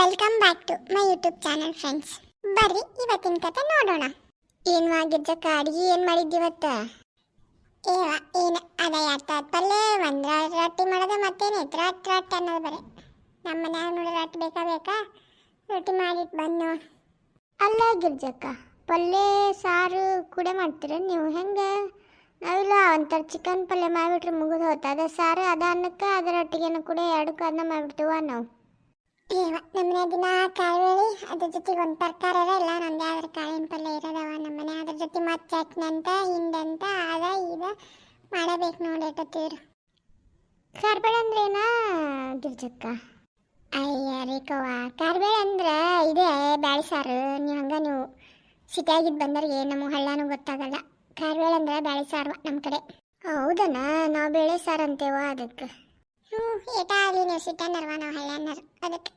Welcome back to my YouTube channel friends ಬರ್ರಿ, ಇವತ್ತಿನ ಕತೆ ನೋಡೋಣ. ಏನು ಗಿರ್ಜಕ್ಕ ಅಡುಗೆ? ಏನು ಮಾಡಿದ್ದಿವತ್ತ ಏವ, ಏನು ಅದ ಎತ್ತ ಪಲ್ಲೆ? ಒಂದು ರೊಟ್ಟಿ ಮಾಡೋದು ಮತ್ತೇನೈತಿ ರೊಟ್ಟಿ ರೊಟ್ಟಿ ಅನ್ನೋದು ಬರೀ. ನಮ್ಮ ಮನ್ಯಾಗ ನೋಡಿ ರೊಟ್ಟಿ ಬೇಕಾ ಬೇಕಾ ರೊಟ್ಟಿ ಮಾಡಿಟ್ಟು ಬಂದು ಅಲ್ಲ ಗಿರ್ಜಕ್ಕ ಪಲ್ಯ ಸಾರು, ಕೂಡ ಮಾಡ್ತೀರ ನೀವು? ಹೆಂಗೆ? ನಾವಿಲ್ಲ ಒಂಥರ ಚಿಕನ್ ಪಲ್ಯ ಮಾಡಿಬಿಟ್ರೆ ಮುಗಿದು ಹೋತ. ಅದ ಸಾರು, ಅದ ಅನ್ನಕ್ಕೆ ಅದರ ಕೂಡ, ಎರಡಕ್ಕೂ ಅದನ್ನ ಮಾಡಿಬಿಡ್ತೀವ ನಾವು? ನಮ್ಮನೆ ದಿನ ಕಾಯಿಬೇಳಿ ಅದ್ರ ಜೊತೆಗೆ ಒಂದು ತರಕಾರಿ ಇಲ್ಲ ನಮ್ದು ಯಾವ್ದಾರು ಕಾಳಿನ ಪಲ್ಯ ಇರೋದವ ನಮ್ಮನೆ. ಅದ್ರ ಜೊತೆ ಮತ್ತೆ ಚಟ್ನಿ ಅಂತ ಹಿಂದಂತ ಅದ ಈಗ ಮಾಡಬೇಕು ನೋಡಿ ಎಟ್ಟತ್ತೀರು ಕಾರ್ಬೇಳೆ ಅಂದ್ರೆ ಏನ ಗಿರ್ಜಕ್ಕ? ಅಯ್ಯ ರೇಖವ್ವ ಕಾರ್ಬೇಳೆ ಅಂದ್ರೆ ಇದೇ ಬ್ಯಾಳಿ ಸಾರು. ನೀವು ಹಂಗ ನೀವು ಸಿಟಿಯಾಗಿದ್ದು ಬಂದವ್ರಿಗೆ ನಮ್ಮ ಹಳ್ಳನೂ ಗೊತ್ತಾಗಲ್ಲ. ಕಾರ್ಬೇಳೆ ಅಂದ್ರೆ ಬ್ಯಾಳಿ ಸಾರು ನಮ್ಮ ಕಡೆ. ಹೌದನ, ನಾವು ಬೇಳೆ ಸಾರು ಅಂತೇವ ಅದಕ್ಕೆ. ಹ್ಞೂ ಏಟ ಆಗಲಿ, ನೀವು ಸಿಟ್ಟನ್ನರ್ವ ನಾವು ಹಳ್ಳನ್ನರ್ ಅದಕ್ಕೆ.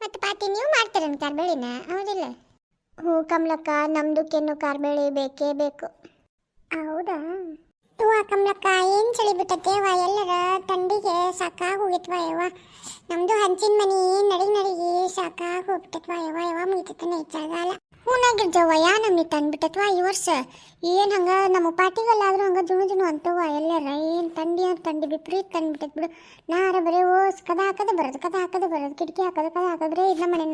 ಮತ್ತೆ ಪಾತಿ, ನೀವು ಮಾಡ್ತೀರನ್ ಕಾರ್ಬೇಳಿನ? ಹೌದಿಲ್ಲ. ಹ್ಞೂ ಕಮಲಕ್ಕ ನಮ್ದಕ್ಕೇನು ಕಾರ್ಬೇಳಿ ಬೇಕೇ ಬೇಕು. ಹೌದಾ? ಹೂವ ಕಮಲಕ್ಕ, ಏನು ಚಳಿ ಬಿಟ್ಟತ್ತೆ ವಾ ಎಲ್ಲರ ತಂಡಿಗೆ ಸಾಕಾಗಿ ಹೋಗಿತ್ವ ಯವ್ವ? ನಮ್ದು ಹಂಚಿನ ಮನಿ ನಡಿ ನಡಿಗೆ ಸಾಕಾಗಿ ಹೋಗ್ಬಿಟ್ಟತ್ವ ಯವ್ವ ಯವ್ವ ಮುಗಿತೈತೆ ಚಳಿಗಾಲ? ಹೂನಾಗಿರ್ಜವ್ವ ಯಾ ನಮ್ನಿ ತಂದ್ಬಿಟ್ಟತ್ವ ಈ ವರ್ಷ? ಏನು ಹಂಗೆ ನಮ್ಮ ಪಾಟಿಗಲ್ಲಾದರೂ ಹಂಗೆ ಜುಣು ಜುಣು ಅಂತವ ಎಲ್ಲರ. ಏನು ತಂಡಿ ಅಂತ ತಂಡಿ ವಿಪರೀತ ತಂದ್ಬಿಟ್ಟತ್ ಬಿಡು. ನಾರ ಬರೀ ಓಸ್ ಕದ ಹಾಕದ ಬರೋದು, ಕದ ಹಾಕದ ಬರೋದು, ಕಿಟಕಿ ಹಾಕೋದು, ಕದ ಹಾಕದ್ರೆ ಇಲ್ಲ ಮನೆ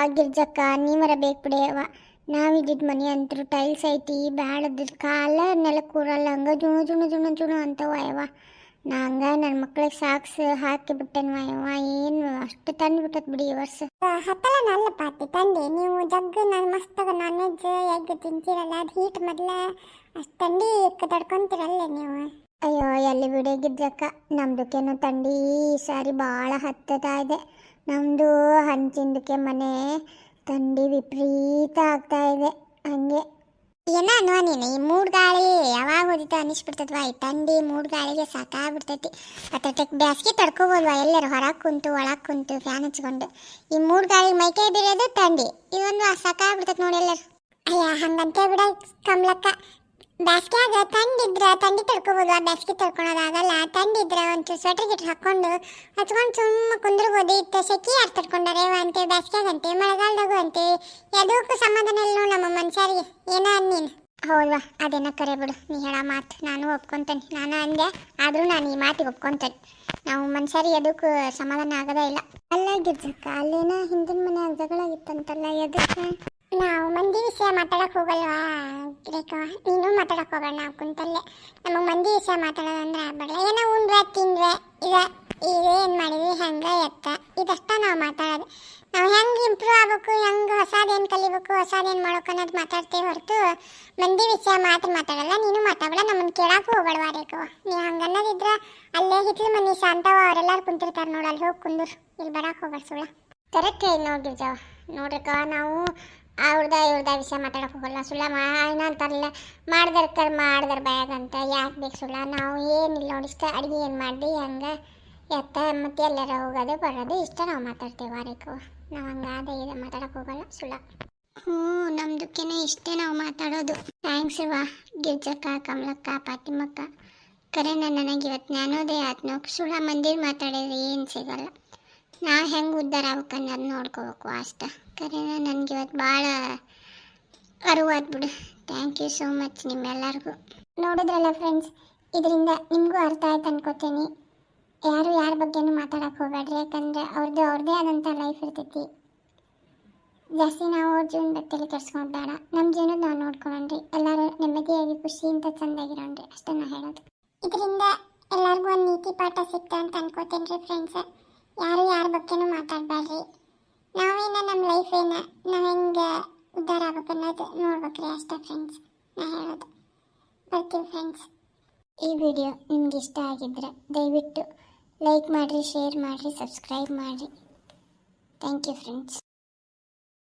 ಆ ಗಿರ್ಜಕ್ಕ ನೀವರ ಬೇಕು ಬಿಡಿ ಅವ್ವ ನಾವಿದ್ದಿದ್ ಮನೆ ಅಂತರು ಟೈಲ್ಸ್ ಐತಿ ಬ್ಯಾಳದ ಕಾಲ ನೆಲ ಕೂರಲ್ಲ ಹಂಗೆ ಜುಣು ಜುಣು ಜುಣು ಜುಣು ಅಂತವ ಯವ್ವ. ನಾ ಹಂಗ ನನ್ನ ಮಕ್ಳಿಗೆ ಸಾಕ್ಸ್ ಹಾಕಿ ಬಿಟ್ಟೆನ್ವ ಯವ್ವ ಏನು ಅಷ್ಟು ತಂದು ಬಿಟ್ಟತ್ ಬಿಡಿ ಈ ವರ್ಷ. ಹತ್ತಲ ನಲ್ಲ ಪಾತಿ ತಂದೆ. ನೀವು ಜಗ್ಗು ನಾನು ಮಸ್ತಾಗ ನಾನ್ ವೆಜ್ ಎಗ್ ತಿಂತೀರಲ್ಲ ಅದು ಹೀಟ್ ಮೊದಲ. ಅಷ್ಟು ತಂಡಿ ತಡ್ಕೊಂತೀರಲ್ಲ ನೀವು. ಅಯ್ಯೋ ಎಲ್ಲಿ ಬಿಡಿ ಗಿದ್ದಕ್ಕ ನಮ್ದಕ್ಕೇನು ತಂಡಿ ಈ ಸಾರಿ ಭಾಳ ಹತ್ತತಾ ಇದೆ. ನಮ್ಮದು ಹಂಚಿಂದಕ್ಕೆ ಮನೆ ತಂಡಿ ವಿಪರೀತ ಆಗ್ತಾ ಇದೆ. ಹಂಗೆ. ಏನ ನೀನು ಈ ಮೂರು ಗಾಳಿ? ಯಾವಾಗ ಹೋದಿತ್ತು ಅನಿಸ್ಬಿಡ್ತದ್ವಾ ಈ ತಂಡಿ ಮೂಡ್ ಗಾಳಿಗೆ ಸಾಕಾಗ್ಬಿಡ್ತೈತಿ. ಅತ್ತಟಕ್ಕೆ ಬ್ಯಾಸ್ಗೆ ತಡ್ಕೋಬೋದ್ವಾ ಎಲ್ಲರೂ? ಹೊರಗೆ ಕುಂತು, ಒಳಗೆ ಕುಂತು ಫ್ಯಾನ್ ಹಚ್ಕೊಂಡು. ಈ ಮೂಡ್ ಗಾಳಿಗೆ ಮೈಕೈ ಬಿಡೋದು ತಂಡಿ ಇವೊಂದು ಸಾಕಾಗ್ಬಿಡ್ತೈತಿ ನೋಡಿ ಎಲ್ಲರೂ. ಅಯ್ಯ, ಹಂಗಂತ ಬಿಡ ಕಮ್ಲಕ್ಕ. ಬ್ಯಾಸ್ಗ್ಯಾಗ ತಂಡಿದ್ರ ತಂಡಿ ತಡ್ಕೋಬೋದು ಆ ಬ್ಯಾಸ್ಗೆ ತಡ್ಕೊಳೋದಾಗಲ್ಲ ತಂಡಿದ್ರ ಒಂಚೂರು ಸ್ವೆಟರ್ ಗಿಟ್ ಹಾಕೊಂಡು ಹಚ್ಕೊಂಡು ಸುಮ್ಮ ಕುಂದ್ರಬೋದು. ಇತ್ತ ಸೆಕೆ ಯಾರು ತಡ್ಕೊಂಡಾರೆ? ಅಂತೆ ಬ್ಯಾಸ್ಗ್ಯಾಗ ಅಂತೆ ಮಳೆಗಾಲದಾಗೂ ಅಂತೆ. ಯಾವುದಕ್ಕೂ ಸಮಾಧಾನ ಇಲ್ಲ ನೋಡ್ ನಮ್ಮ ಮನುಷ್ಯರಿಗೆ. ಏನೋ ಅನ್ನೀನು ಹೌದಾ ಅದೇನ ಕರೆ ಬಿಡು. ನೀ ಹೇಳ ಮಾತು. ನಾನು ಒಪ್ಕೊಂತೇನೆ. ನಾನು ಅಂದೆ ಆದರೂ ನಾನು ಈ ಮಾತಿಗೆ ಒಪ್ಕೊಂತೇನೆ. ನಾವು ಮನ್ಸಾರಿ ಎದಕ್ಕೂ ಸಮಾಧಾನ ಆಗೋದೇ ಇಲ್ಲ. ಅಲ್ಲ ಗಿರ್ಜಕ್ಕ ಅಲ್ಲೇನ ಹಿಂದಿನ ಮನೆ ಜಗಳಾಗಿತ್ತಂತಲ್ಲ ಎದಕ್ಕೆ? ನಾವು ಮಂದಿ ವಿಷಯ ಮಾತಾಡಕ್ಕೆ ಹೋಗಲ್ವಾ? ರೇಖಾ ನೀನು ಮಾತಾಡಕ್ಕೆ ಹೋಗೋಣ ನಾವು ಕುಂತಲ್ಲೇ. ನಮಗೆ ಮಂದಿ ವಿಷಯ ಮಾತಾಡೋದಂದ್ರೆ ಆಗ್ಬಾರ್ದು ಏನೋ ಉಂಡ್ರೆ ತಿಂದ್ರೆ ಇದ ಏನು ಮಾಡಿದ್ವಿ? ಹೆಂಗ ಎತ್ತ. ಇದಷ್ಟ ನಾವು ಮಾತಾಡೋದು. ನಾವು ಹೆಂಗೆ ಇಂಪ್ರೂವ್ ಆಗ್ಬೇಕು, ಹೆಂಗೆ ಹೊಸದೇನು ಕಲಿಬೇಕು, ಹೊಸದೇನು ಮಾಡ್ಬೇಕು ಅನ್ನೋದು ಮಾತಾಡ್ತೇವೆ ಹೊರತು ಮಂದಿ ವಿಷಯ ಮಾತ್ರ ಮಾತಾಡಲ್ಲ, ನೀನು ಮಾತಾಡಲ್ಲ ನಮ್ಮನ್ನು ಕೇಳಕ್ಕೂ ಹೋಗಲ್ವಾ ನೀವು ಹಂಗೆ ಅನ್ನೋದಿದ್ರೆ ಅಲ್ಲೇ ಹಿತ್ಲು ಮನೆ ಶಾಂತವ ಅವರೆಲ್ಲರೂ ಕುಂತಿರ್ತಾರೆ ನೋಡು ಅಲ್ಲಿ ಹೋಗಿ ಕುಂದ್ರು ಇಲ್ಲಿ ಬರಕ್ಕೆ ಹೋಗ್ಬಾರ್ದು ಸುಳ್ಳ. ಕರೆಕ್ಟ್ ಹೇಳಿ ನೋಡಿರ್ಜಾವ ನೋಡ್ರಿಕ, ನಾವು ಅವ್ರದ ಇವ್ರದ ವಿಷಯ ಮಾತಾಡಕ್ಕೆ ಹೋಗಲ್ಲ, ಸುಳ್ಳ ಮಾಡಿನ ಅಂತಾರಲ್ಲ, ಮಾಡ್ದರ್ ಕರ್ ಮಾಡ್ದರ್ ಅಂತ ಯಾಕೆ ಬೇಕು ಸುಳ್ಳ? ನಾವು ಏನಿಲ್ಲ ನೋಡಿಷ್ಟ ಅಡುಗೆ ಏನು ಮಾಡಿ ಹಂಗೆ ಎತ್ತ ಮತ್ತೆ ಎಲ್ಲರ ಹೋಗೋದು, ಬರೋದು ಇಷ್ಟ ನಾವು ಮಾತಾಡ್ತೇವೆ ವಾರಕ್ಕೂ ನಾವು ಹಂಗಾದ ಇದೆ ಮಾತಾಡಕ್ ಹೋಗಲ್ಲ ಸುಳ್ಳ ಹ್ಞೂ, ನಮ್ದಕ್ಕೇನೆ ಇಷ್ಟೇ ನಾವು ಮಾತಾಡೋದು. ಥ್ಯಾಂಕ್ಸ್ ವಾ ಗಿರ್ಜಕ್ಕ, ಕಮಲಕ್ಕ, ಪಾತಿಮಕ್ಕ. ಕರೆ ನನಗೆ ಇವತ್ತು ಜ್ಞಾನೋದಯ ಆತ್ನೋ. ಸುಳ್ಳ ಮಂದಿರ್ ಮಾತಾಡಿದ್ರೆ ಏನು ಸಿಗಲ್ಲ. ನಾವು ಹೆಂಗೆ ಉದ್ಧಾರ ಅನ್ನೋದು ನೋಡ್ಕೋಬೇಕು ಅಷ್ಟ. ಕರೆನ ನನಗೆ ಇವತ್ತು ಭಾಳ ಅರಿವಾದ್ಬಿಡು ಬಿಡು. ಥ್ಯಾಂಕ್ ಯು ಸೋ ಮಚ್ ನಿಮ್ಮೆಲ್ಲರಿಗೂ. ನೋಡಿದ್ರಲ್ಲ ಫ್ರೆಂಡ್ಸ್ ಇದರಿಂದ ನಿಮಗೂ ಅರ್ಥ ಆಯ್ತು ಅನ್ಕೋತೀನಿ. ಯಾರು ಯಾರ ಬಗ್ಗೆನೂ ಮಾತಾಡಕ್ಕೆ ಹೋಗ್ಬೇಡ್ರಿ. ಯಾಕಂದರೆ ಅವ್ರದ್ದು ಅವ್ರದ್ದೇ ಆದಂಥ ಲೈಫ್ ಇರ್ತೈತಿ. ಜಾಸ್ತಿ ನಾವು ಅವ್ರ ಜೀವನ ಬಗ್ಗೆ ಕೆಡ್ಸ್ಕೊಂಡು ಬೇಡ ನಮ್ಮ ಜೀವನದ ನಾವು ನೋಡ್ಕೊಳ್ಳೋಣ್ರಿ ಎಲ್ಲರೂ ನೆಮ್ಮದಿಯಾಗಿ ಖುಷಿಯಿಂದ ಚಂದಾಗಿರೋಣ್ರಿ. ಅಷ್ಟೇ ನಾ ಹೇಳೋದು. ಇದರಿಂದ ಎಲ್ಲರಿಗೂ ಒಂದು ನೀತಿ ಪಾಠ ಸಿಕ್ತ ಅಂತ ಅನ್ಕೋತೀನಿ ಫ್ರೆಂಡ್ಸ್ ಯಾರು ಯಾರ ಬಗ್ಗೆನೂ ಮಾತಾಡಬೇಡ್ರಿ. ನಾವೇನ ನಮ್ಮ ಲೈಫ್ ಏನ ನಾವು ಹೆಂಗೆ ಉದ್ಧಾರ ಆಗ್ಬೇಕು ಅನ್ನೋದು ನೋಡ್ಬೇಕ್ರಿ ಅಷ್ಟೇ ಫ್ರೆಂಡ್ಸ್ ನಾ ಹೇಳೋದು. ಬರ್ತೀವಿ ಫ್ರೆಂಡ್ಸ್ ಈ ವಿಡಿಯೋ ನಿಮ್ಗೆ ಇಷ್ಟ ಆಗಿದ್ರೆ ದಯವಿಟ್ಟು ಲೈಕ್ ಮಾಡಿರಿ ಶೇರ್ ಮಾಡಿರಿ ಸಬ್ಸ್ಕ್ರೈಬ್ ಮಾಡಿರಿ. Thank you friends